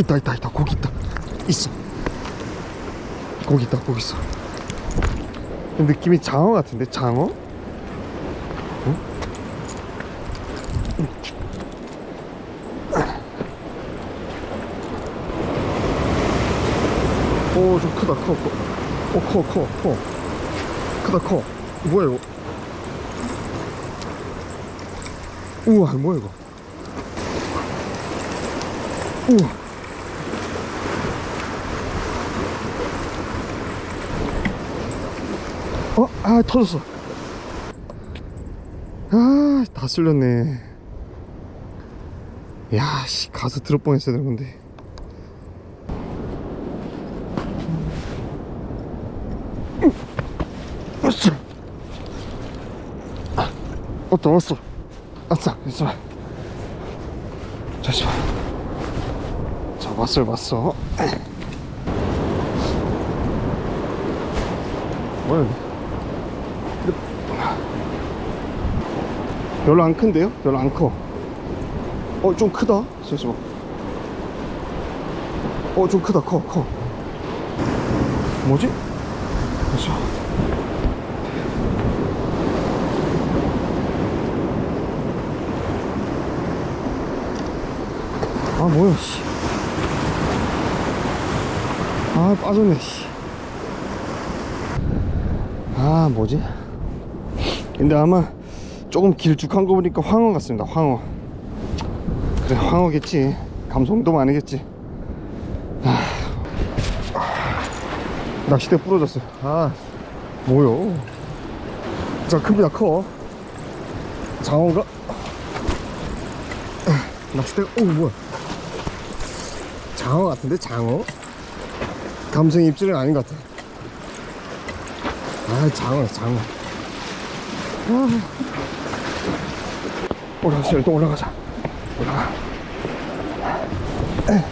있다 있다 있다 고기 있다 있어 고기 있다 고기 있어 느낌이 장어 같은데 장어? 응? 오좀 크다 커 커. 어, 커, 커, 커. 크다, 커. 뭐야, 이거? 우와, 뭐야, 이거? 우와. 어? 아, 터졌어. 아, 다 쓸렸네. 야, 씨, 가서 들을 뻔했어야 되는 건데. 왔어. 왔다 왔어. 아싸, 있어. 잠시만. 자, 왔어요, 왔어. 뭐야? 이거? 별로 안 큰데요? 별로 안 커. 어, 좀 크다. 잠시만. 어, 좀 크다, 커, 커. 뭐지? 잠시만. 아 뭐야 씨. 아 빠졌네 씨. 아 뭐지? 근데 아마 조금 길쭉한 거 보니까 황어 같습니다 황어. 그래 황어겠지. 감성돔 아니겠지. 아. 낚시대 부러졌어 아 뭐요? 자 큽니다 커. 장어가. 낚시대가 오 뭐야? 장어 같은데 장어? 감성 입질은 아닌 것 같아. 아 장어 장어. 아. 올라가자 일단 올라가자. 올라가. 에.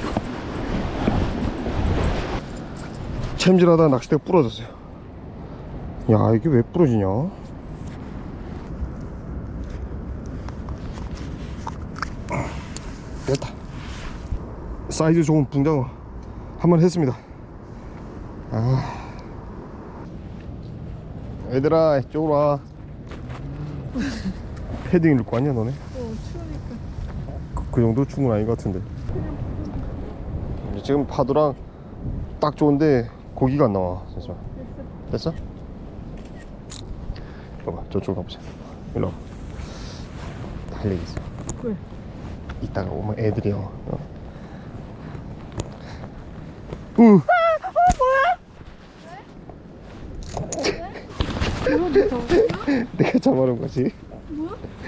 챔질하다 낚싯대가 부러졌어요. 야 이게 왜 부러지냐? 됐다. 사이즈 좋은 붕장어 한 번 했습니다. 아. 얘들아 이쪽으로 와 패딩 입고 왔냐 너네? 어, 추우니까. 그, 그 정도 충분 아닌 것 같은데 지금 파도랑 딱 좋은데 고기가 안 나와 잠시만 됐어? 봐봐 저쪽 가보자 일로 와봐 할 얘기 있어 왜? 이따가 오면 애들이 어. 어. 우. 뭐야, 너 내가 잡아놓은 거지.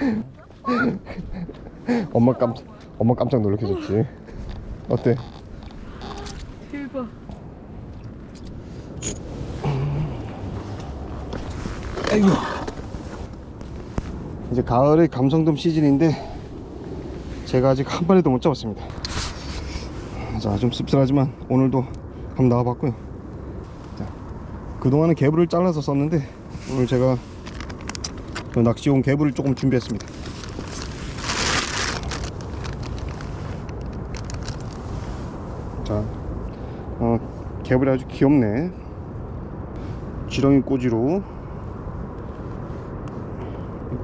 엄마 깜짝 엄마 깜짝 놀래켜줬지. 어때? 대박. 아이고. 이제 가을의 감성돔 시즌인데 제가 아직 한 마리도 못 잡았습니다. 자, 좀 씁쓸하지만 오늘도 한번 나와봤고요. 자, 그동안은 개불을 잘라서 썼는데 오늘 제가 그 낚시용 개불을 조금 준비했습니다. 자, 어, 개불이 아주 귀엽네. 지렁이 꼬지로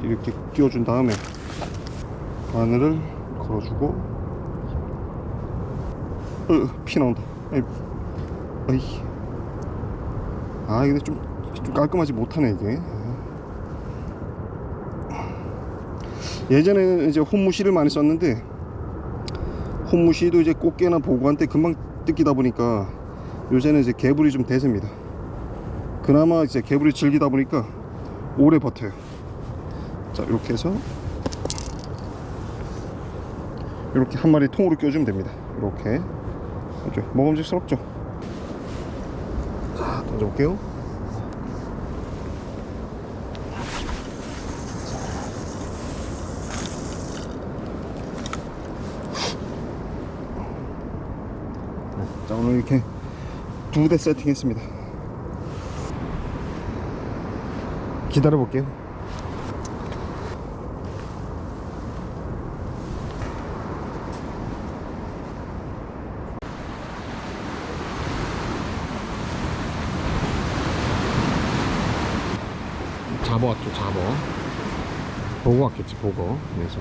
이렇게 끼워준 다음에 바늘을 걸어주고 어, 피 나온다 아이. 아 근데 좀, 좀 깔끔하지 못하네 이게 예전에는 이제 혼무시를 많이 썼는데 혼무시도 이제 꽃게나 보고한 때 금방 뜯기다 보니까 요새는 이제 개불이 좀 대세입니다. 그나마 이제 개불이 질기다 보니까 오래 버텨요. 자 이렇게 해서 이렇게 한 마리 통으로 껴주면 됩니다. 이렇게. 먹음직스럽죠? 자 던져볼게요 오늘 이렇게 두 대 세팅했습니다. 기다려 볼게요. 잡아왔죠 잡아. 보고 왔겠지 보고. 그래서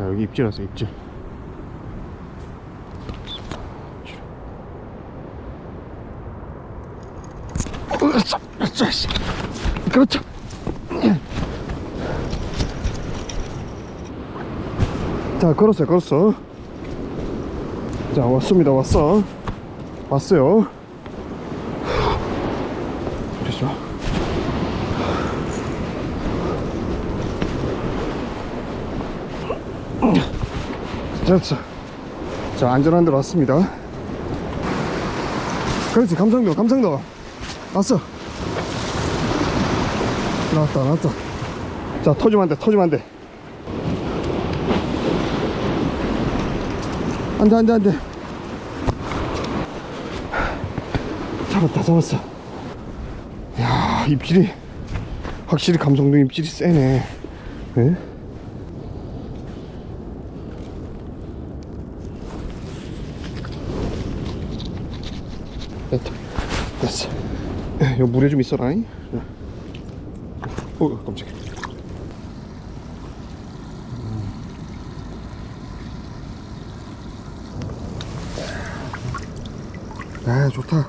자 여기 입질 왔어 입질. 그렇죠. 자 걸었어요 걸었어. 자 왔습니다 왔어. 왔어요 됐어 자 안전한 데로 왔습니다. 그렇지 감성도 감성도. 왔어. 나왔다 나왔다. 자 터지면 안돼 터지면 안돼. 안돼 안돼 안돼. 잡았다 잡았어. 야 입질이 확실히 감성동 입질이 세네. 예? 됐다 됐어 요 물에 좀 있어라. 잉? 어 깜짝이야. 아 좋다.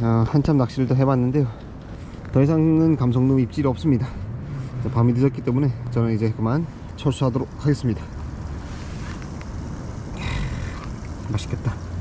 아, 한참 낚시를 더 해봤는데요. 더 이상은 감성돔 입질이 없습니다. 자, 밤이 늦었기 때문에 저는 이제 그만 철수하도록 하겠습니다 맛있겠다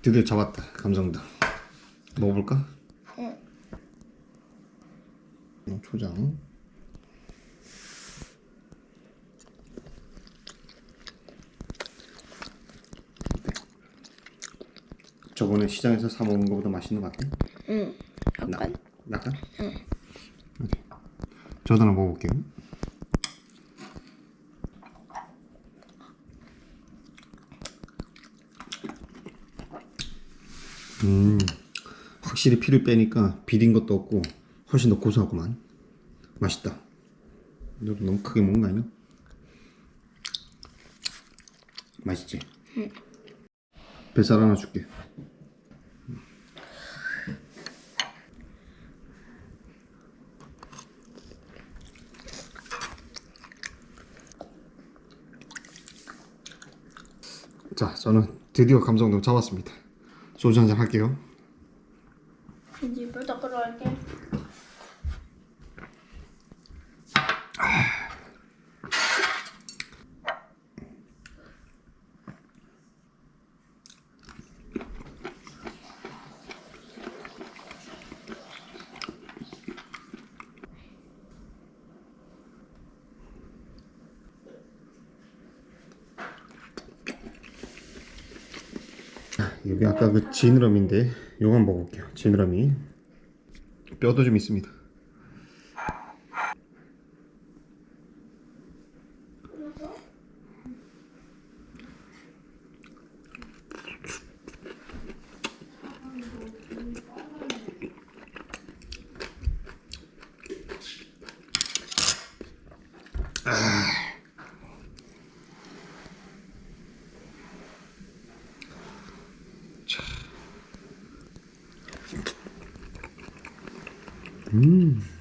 드디어 잡았다 감성돔 먹어볼까? 응. 어, 초장 저번에 시장에서 사 먹는 것보다 맛있는 것 같아? 응. 약간? 약간? 응 저도 하나 먹어볼게요 음 확실히 피를 빼니까 비린 것도 없고 훨씬 더 고소하구만. 맛있다. 너무 크게 먹는 거 아니야? 맛있지? 응. 뱃살 하나 줄게. 자 저는 드디어 감성돔 잡았습니다 소주 한잔 할게요 이제 물 닦으러 갈게. 여기 아까 그 지느러미인데 요거 한번 먹어볼게요. 지느러미. 뼈도 좀 있습니다 음.